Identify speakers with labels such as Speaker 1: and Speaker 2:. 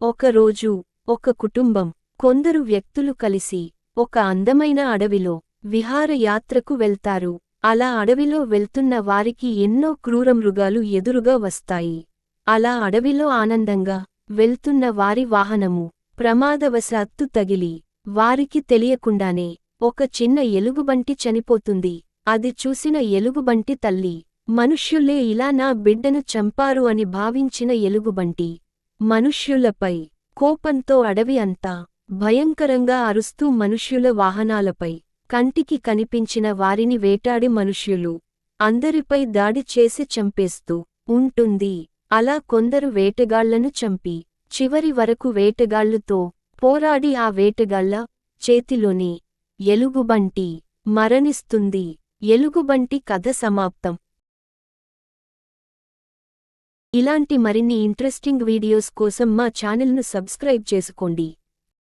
Speaker 1: ఒకరోజు ఒక కుటుంబం కొందరు వ్యక్తులు కలిసి ఒక అందమైన అడవిలో విహారయాత్రకు వెళ్తారు. అలా అడవిలో వెళ్తున్న వారికి ఎన్నో క్రూరమృగాలు ఎదురుగా వస్తాయి. అలా అడవిలో ఆనందంగా వెళ్తున్న వారి వాహనము ప్రమాదవశాత్తు తగిలి వారికి తెలియకుండానే ఒక చిన్న ఎలుగుబంటి చనిపోతుంది. అది చూసిన ఎలుగుబంటి తల్లి మనుష్యులే ఇలా నా బిడ్డను చంపారు అని భావించిన ఎలుగుబంటి మనుష్యులపై కోపంతో అడవి అంతా భయంకరంగా అరుస్తూ మనుష్యుల వాహనాలపై కంటికి కనిపించిన వారిని వేటాడి మనుష్యులు అందరిపై దాడి చేసి చంపేస్తూ ఉంటుంది. అలా కొందరు వేటగాళ్ళను చంపి చివరి వరకు వేటగాళ్ళుతో పోరాడి ఆ వేటగాళ్ళ చేతిలోని ఎలుగుబంటి మరణిస్తుంది. ఎలుగుబంటి కథ సమాప్తం. ఇలాంటి మరిన్ని ఇంట్రెస్టింగ్ వీడియోస్ కోసం మా ఛానల్ను సబ్స్క్రైబ్ చేసుకోండి.